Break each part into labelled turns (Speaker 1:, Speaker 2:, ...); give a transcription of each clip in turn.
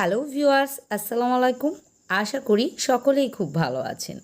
Speaker 1: Hello viewers, আসসালামু আলাইকুম। আশা করি সকলেই খুব ভালো আছেন।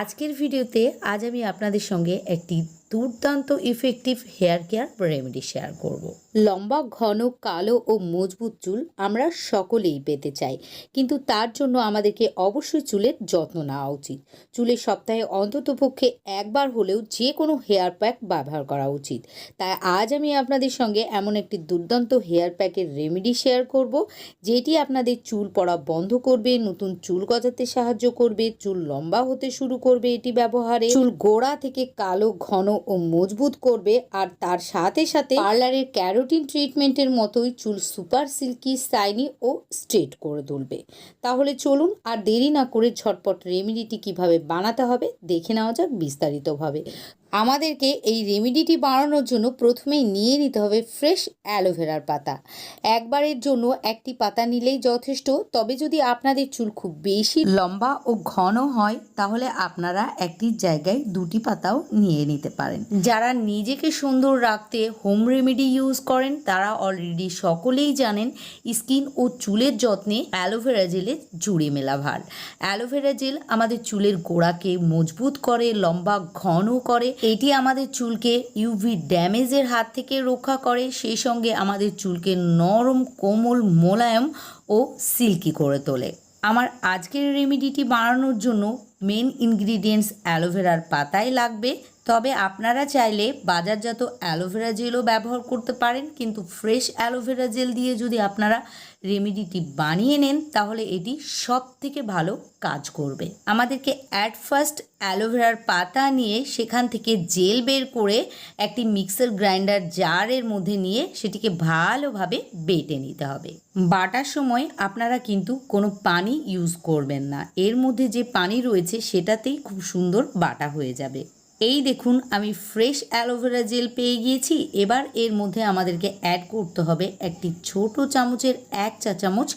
Speaker 1: আজকের ভিডিওতে আজ আমি আপনাদের সঙ্গে একটি দুর্দান্ত effective hair care remedy share করব। লম্বা, ঘন, কালো ও মজবুত চুল আমরা সকলেই পেতে চাই। কিন্তু তার জন্য আমাদেরকে অবশ্যই চুলের যত্ন নেওয়া উচিত। চুলের সপ্তাহে অন্ততপক্ষে একবার হলেও যে কোনো হেয়ার প্যাক ব্যবহার করা উচিত। তাই আজ আমি আপনাদের সঙ্গে এমন একটি দুর্দান্ত হেয়ার প্যাকের রেমেডি শেয়ার করব, যেটি আপনাদের চুল পড়া বন্ধ করবে, নতুন চুল গজাতে সাহায্য করবে, চুল লম্বা হতে শুরু করবে এটি ব্যবহারে। চুল গোড়া থেকে কালো, ঘন ও মজবুত করবে আর তার সাথে সাথে পার্লারের ক্যারোটিন ট্রিটমেন্টের মতোই চুল সুপার সিল্কি, সাইনি ও স্ট্রেট করে তুলবে। তাহলে চলুন আর দেরি না করে ঝটপট রেমিডিটি কীভাবে বানাতে হবে দেখে নেওয়া যাক বিস্তারিতভাবে। আমাদেরকে এই রেমিডিটি বানানোর জন্য প্রথমেই নিয়ে নিতে হবে ফ্রেশ অ্যালোভেরার পাতা। একবারের জন্য একটি পাতা নিলেই যথেষ্ট, তবে যদি আপনাদের চুল খুব বেশি লম্বা ও ঘন হয়, তাহলে আপনারা একটি জায়গায় দুটি পাতাও নিয়ে নিতে পারেন। যারা নিজেকে সুন্দর রাখতে হোম রেমেডি ইউজ করেন, তারা অলরেডি সকলেই জানেন স্কিন ও চুলের যত্নে অ্যালোভেরা জেলে জুড়ে মেলা ভার। অ্যালোভেরা জেল আমাদের চুলের গোড়াকে মজবুত করে, লম্বা, ঘন করে এটি আমাদের চুলকে ইউভি ড্যামেজের হাত থেকে রক্ষা করে, সেই সঙ্গে আমাদের চুলকে নরম, কোমল, মোলায়ম ও সিল্কি করে তোলে। আমার আজকের রেমিডিটি বানানোর জন্য মেন ইনগ্রিডিয়েন্টস অ্যালোভেরার পাতায় লাগবে। তবে আপনারা চাইলে বাজারজাত অ্যালোভেরা জেলও ব্যবহার করতে পারেন, কিন্তু ফ্রেশ অ্যালোভেরা জেল দিয়ে যদি আপনারা রেমেডিটি বানিয়ে নেন, তাহলে এটি সব থেকে ভালো কাজ করবে। আমাদেরকে অ্যাট ফার্স্ট অ্যালোভেরার পাতা নিয়ে সেখান থেকে জেল বের করে একটি মিক্সার গ্রাইন্ডার জারের মধ্যে নিয়ে সেটিকে ভালোভাবে বেটে নিতে হবে। বাটার সময় আপনারা কিন্তু কোনো পানি ইউজ করবেন না। এর মধ্যে যে পানি রয়েছে, সেটাতেই খুব সুন্দর বাটা হয়ে যাবে। এই দেখুন, আমি ফ্রেশ অ্যালোভেরা জেল পেয়ে গিয়েছি। এবার এর মধ্যে আমাদেরকে অ্যাড করতে হবে একটি ছোট চামচের এক চা চামচ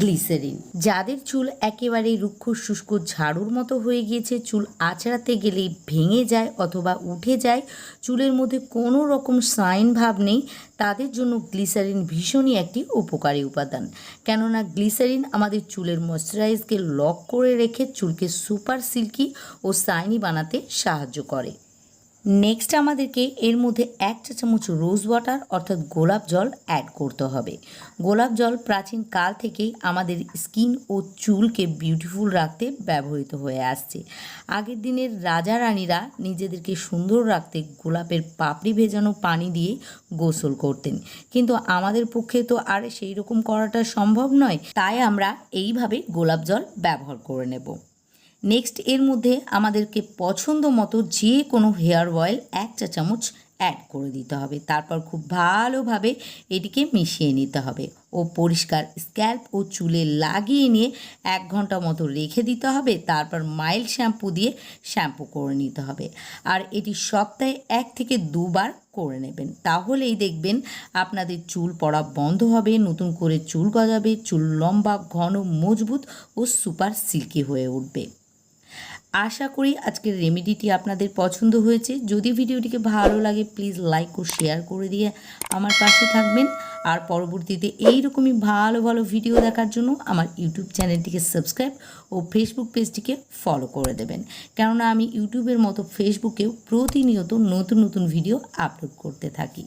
Speaker 1: গ্লিসারিন যাদের চুল একেবারে রুক্ষ শুষ্ক ঝাড়ুর মতো হয়ে গিয়েছে, চুল আছড়াতে গেলেই ভেঙে যায় অথবা উঠে যায়, চুলের মধ্যে কোনো রকম সাইন ভাব নেই, তাদের জন্য গ্লিসারিন ভীষণই একটি উপকারী উপাদান। কেননা গ্লিসারিন আমাদের চুলের ময়শ্চারাইজকে লক করে রেখে চুলকে সুপার সিল্কি ও সাইনি বানাতে সাহায্য করে। নেক্সট আমাদেরকে এর মধ্যে এক চা চামচ রোজ ওয়াটার অর্থাৎ গোলাপ জল অ্যাড করতে হবে। গোলাপ জল প্রাচীন কাল থেকেই আমাদের স্কিন ও চুলকে বিউটিফুল রাখতে ব্যবহৃত হয়ে আসছে। আগের দিনের রাজা রানীরা নিজেদেরকে সুন্দর রাখতে গোলাপের পাপড়ি ভেজানো পানি দিয়ে গোসল করতেন। কিন্তু আমাদের পক্ষে তো আর সেই রকম করাটা সম্ভব নয়, তাই আমরা এইভাবে গোলাপ জল ব্যবহার করে নেব। নেক্সট এর মধ্যে আমাদেরকে পছন্দ মতো যে কোনো হেয়ার অয়েল এক চা চামচ অ্যাড করে দিতে হবে। তারপর খুব ভালোভাবে এটিকে মিশিয়ে নিতে হবে ও পরিষ্কার স্ক্যাল্প ও চুলে লাগিয়ে নিয়ে এক ঘণ্টা মতো রেখে দিতে হবে। তারপর মাইল্ড শ্যাম্পু দিয়ে শ্যাম্পু করে নিতে হবে। আর এটি সপ্তাহে এক থেকে দুবার করে নেবেন। তাহলেই দেখবেন আপনাদের চুল পড়া বন্ধ হবে, নতুন করে চুল গজাবে, চুল লম্বা, ঘন, মজবুত ও সুপার সিল্কি হয়ে উঠবে। আশা করি আজকের রেমেডিটি আপনাদের পছন্দ হয়েছে। যদি ভিডিওটিকে ভালো লাগে প্লিজ লাইক ও শেয়ার করে দিয়ে আমার পাশে থাকবেন। আর পরবর্তীতে এই রকমই ভালো ভালো ভিডিও দেখার জন্য আমার ইউটিউব চ্যানেলটিকে সাবস্ক্রাইব ও ফেসবুক পেজটিকে ফলো করে দেবেন। কেননা আমি ইউটিউবের মতো ফেসবুকেও প্রতিনিয়ত নতুন নতুন ভিডিও আপলোড করতে থাকি।